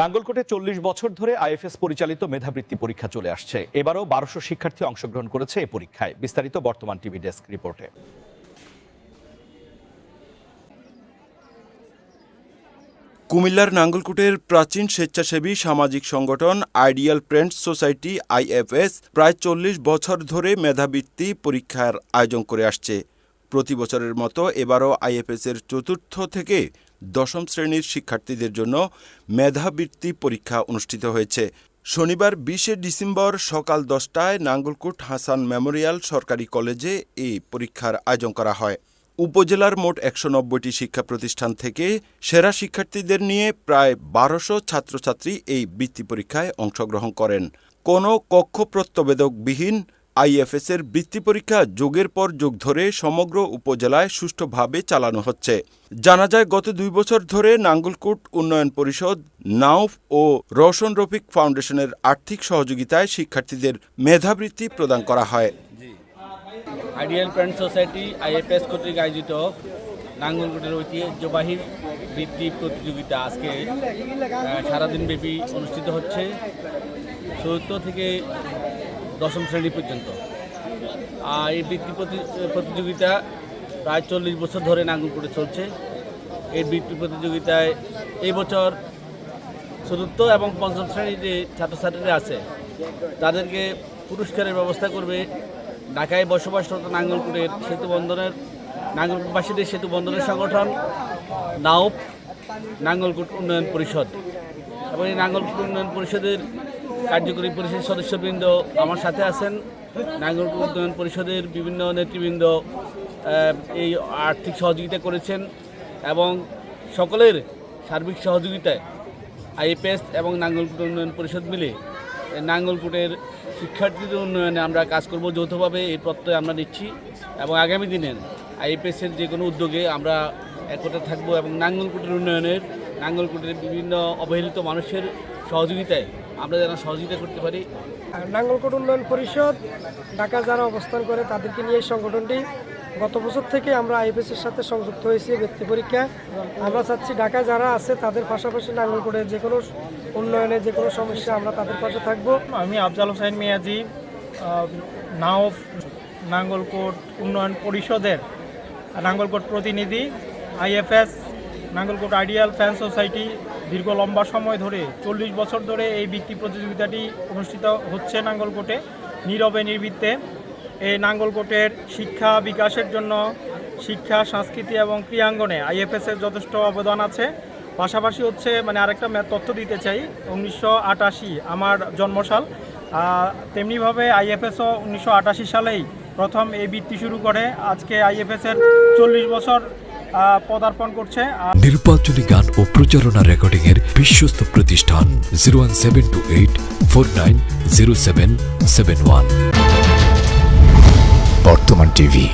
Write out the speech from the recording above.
নাঙ্গলকোটে চল্লিশ বছর ধরে আইএফএস পরিচালিত মেধাবৃত্তি পরীক্ষা চলে আসছে। এবারও বারোশো শিক্ষার্থী অংশগ্রহণ করেছে এই পরীক্ষায়। বিস্তারিত বর্তমান টিভি ডেস্ক রিপোর্টে। কুমিল্লার নাঙ্গলকোটের প্রাচীন স্বেচ্ছাসেবী সামাজিক সংগঠন আইডিয়াল ফ্রেন্ডস সোসাইটি, আইএফএস, প্রায় চল্লিশ বছর ধরে মেধাবৃত্তি পরীক্ষার আয়োজন করে আসছে। প্রতি বছরের মতো এবারও আইএফএস এর চতুর্থ থেকে দশম শ্রেণির শিক্ষার্থীদের জন্য মেধাবৃত্তি পরীক্ষা অনুষ্ঠিত হয়েছে। শনিবার বিশে ডিসেম্বর সকাল দশটায় নাঙ্গলকোট হাসান মেমোরিয়াল সরকারি কলেজে এই পরীক্ষার আয়োজন করা হয়। উপজেলার মোট একশো নব্বইটি শিক্ষা প্রতিষ্ঠান থেকে সেরা শিক্ষার্থীদের নিয়ে প্রায় বারোশো ছাত্রছাত্রী এই বৃত্তি পরীক্ষায় অংশগ্রহণ করেন। কোনো কক্ষ প্রত্যবেদকবিহীন আইএফএস এর বৃত্তি পরীক্ষা যোগের পর যুগ ধরে সমগ্র উপজেলায় সুষ্ঠুভাবে চালানো হচ্ছে। জানা যায় গত দুই বছর ধরে নাঙ্গলকোট উন্নয়ন পরিষদ নাউফ ও রওশন রফিক ফাউন্ডেশনের আর্থিক সহযোগিতায় শিক্ষার্থীদের মেধাবৃত্তি প্রদান করা হয়। আইডিয়াল ফ্রেন্ড সোসাইটি আইএফএস কর্তৃক আয়োজিত নাঙ্গলকোটের ঐতিহ্যবাহী বৃত্তি প্রতিযোগিতা আজকে আহ, সারাদিন ব্যাপী অনুষ্ঠিত হচ্ছে। চতুর্থ থেকে দশম শ্রেণি পর্যন্ত। আর এই বৃত্তি প্রতি- প্রতিযোগিতা প্রায় চল্লিশ বছর ধরে নাঙ্গলকোটে চলছে। এই বৃত্তি প্রতিযোগিতায় এই বছর চতুর্থ এবং পঞ্চম শ্রেণির যে ছাত্রছাত্রীরা আছে, তাদেরকে পুরস্কারের ব্যবস্থা করবে ঢাকায় বসবাসরত নাঙ্গলকোটের সেতু বন্দরের নাঙ্গলকোটবাসীদের সেতু বন্দরের সংগঠন নাওপ নাঙ্গলকোট উন্নয়ন পরিষদ। এবং এই নাঙ্গলকোট উন্নয়ন পরিষদের কার্যকরী পরিষদ সদস্যবৃন্দ আমার সাথে আছেন। নাঙ্গলকোট উন্নয়ন পরিষদের বিভিন্ন নেতৃবৃন্দ এই আর্থিক সহযোগিতা করেছেন এবং সকলের সার্বিক সহযোগিতায় আইএফএস এবং নাঙ্গলকোট উন্নয়ন পরিষদ মিলে নাঙ্গলকোটের শিক্ষার্থীদের উন্নয়নে আমরা কাজ করব। যৌথভাবে এই প্রত্যয় আমরা নিচ্ছি এবং আগামী দিনের আইএফএসের যে কোনো উদ্যোগে আমরা একতা থাকব এবং নাঙ্গলকোটের উন্নয়নের নাঙ্গলকোটের বিভিন্ন অবহেলিত মানুষের সহযোগিতায় আমরা যেন সহযোগিতা করতে পারি। আর নাঙ্গলকোট উন্নয়ন পরিষদ ঢাকা যারা অবস্থান করে তাদেরকে নিয়ে এই সংগঠনটি গত বছর থেকে আমরা আইপিএস এর সাথে সংযুক্ত হয়েছি ব্যক্তি পরীক্ষা। আমরা চাচ্ছি ঢাকায় যারা আছে তাদের পাশাপাশি নাঙ্গলকোটের যে কোনো উন্নয়নে যে কোনো সমস্যা আমরা তাদের পাশে থাকব। আমি আফজাল হোসেন মিয়াজি নাওফ নাঙ্গলকোট উন্নয়ন পরিষদের নাঙ্গলকোট প্রতিনিধি IFS Nangalkot ideal fan society দীর্ঘ লম্বা সময় ধরে, চল্লিশ বছর ধরে এই বৃত্তি প্রতিযোগিতাটি অনুষ্ঠিত হচ্ছে নাঙ্গলকোটে নীরবে নির্বৃত্তে। এই নাঙ্গলকোটের শিক্ষা বিকাশের জন্য শিক্ষা, সংস্কৃতি এবং ক্রিয়াঙ্গনে আইএফএসের যথেষ্ট অবদান আছে। পাশাপাশি হচ্ছে মানে আরেকটা তথ্য দিতে চাই, উনিশশো আটাশি আমার জন্মসাল তেমনিভাবে আইএফএসও উনিশশো আটাশি সালেই প্রথম এই বৃত্তি শুরু করে। আজকে আইএফএসের চল্লিশ বছর পদার্পণ করছে নির্বাচনী গান ও প্রচারণা রেকর্ডিং এর বিশ্বস্ত প্রতিষ্ঠান zero one seven two eight four nine zero seven seven one. বর্তমান টিভি।